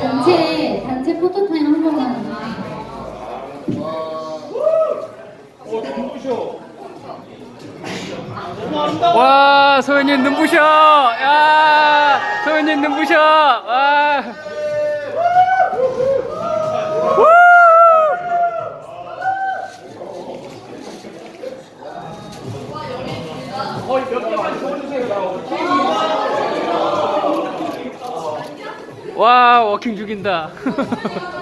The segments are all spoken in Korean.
단체 단체 포토타임 한 번만. 와 소연이 눈부셔 야 소연이 눈부셔 와 우! 와 워킹 죽인다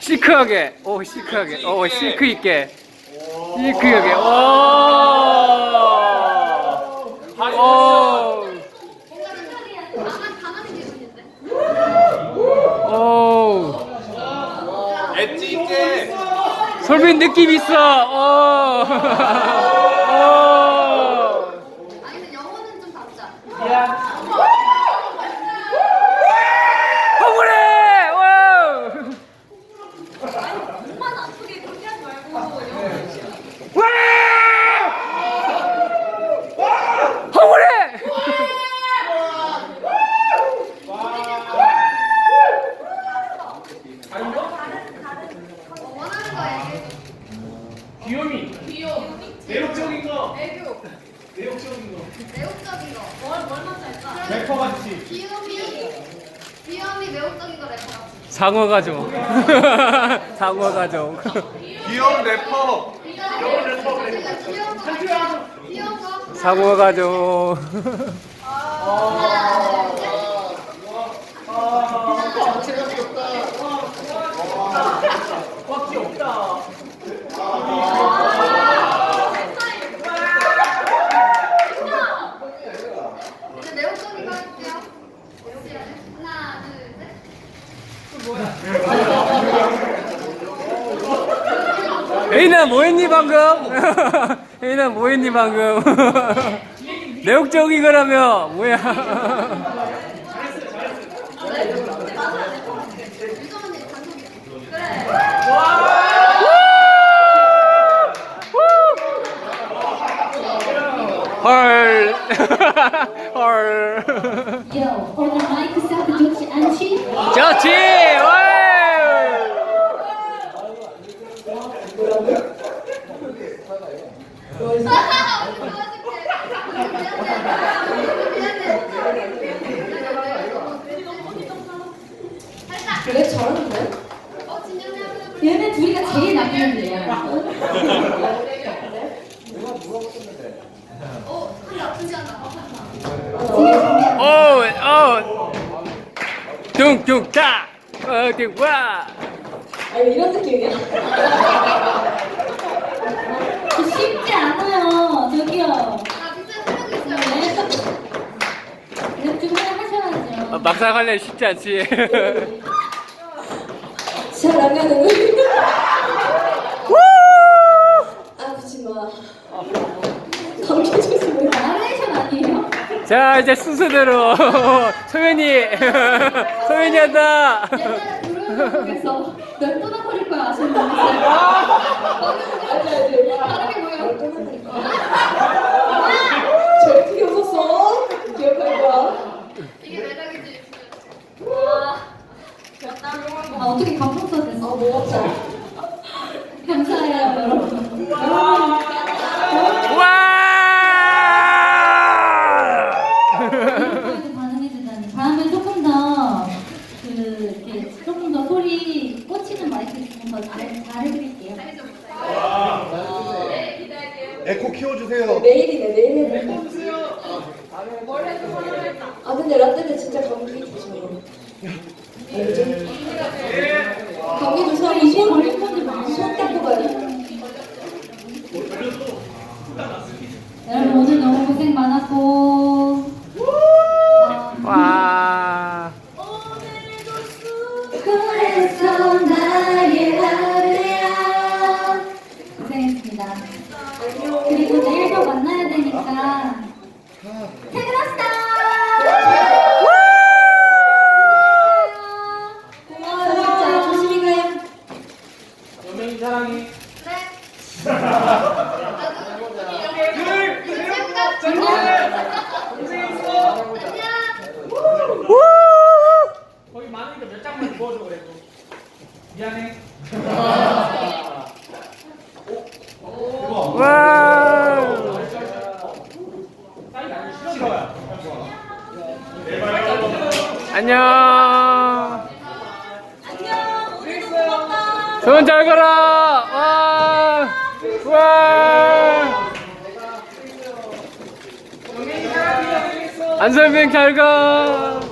시크하게. 오 시크하게. 오 시크 있게. 시크하게. 오. 오. 오. 엣지 있게 솔빈 느낌 있어. 오. 오. 아니 근데 영어는 좀 다르자. 허물해. 와. 목만 아프게 그렇게 하지 말고 영어. 와. 허물해. 원하는 거 얘기해. 귀요미 귀여움. 매력적인 거 애교. 매력적인 거 매혹적인 거. 뭘, 뭘 먼저 할까? 래퍼 같이 귀요미. 귀요미 매혹적인 거 래퍼 같이. 상어 가족. 상어 가족. 귀여운 래퍼 래퍼. 귀여운 거. 갈게요. 귀여운 거. 상어 가족. 하나, 둘, 셋. 꽉지 없다 이제 매혹적인 거 할게요. 매혹적인 거. 하나, 둘, 셋. 에이나 뭐했니 방금? 에이나 뭐했니 방금? 내욕적인 거라며 뭐야? 헐. 헐. 오늘 마이크 좋지 않지? 좋지. 왜 저러는데? 얘네 둘이가 제일 나쁜 애들이야. 어, 한다, 분지 한다. 오, 오. 둥둥 타. 어디 와. 아 이런 느낌이야? 쉽지 않아요, 저기요. 아. 네. 하셔야죠. 어, 막상 할래 쉽지 않지. 잘 안 가는 거. 아프지 마. 감기 조심해. 나레이션 아니에요? 자 이제 순서대로 소연이 소연이 한다. 옛날에 부르는 몇 번을 버릴 거야 아시는 분 있어요? 알지 알지. 다르게 보여요. 저 어떻게 웃었어? 기억할 거야. 이게 매력이지. 와. 아, 어떻게 감동사 됐어? 아 뭐였어? 감사해요, 여러분. 와. 여러분 반응해주다니. 다음에 조금 더, 그, 이렇게 조금 더 소리 꽂히는 마이크 조금 더 잘, 잘 해드릴게요. 에코 키워 por 안녕. 안녕. 오늘도 고맙다. 손잘 가라. 와. 와. 안선빈 잘 가.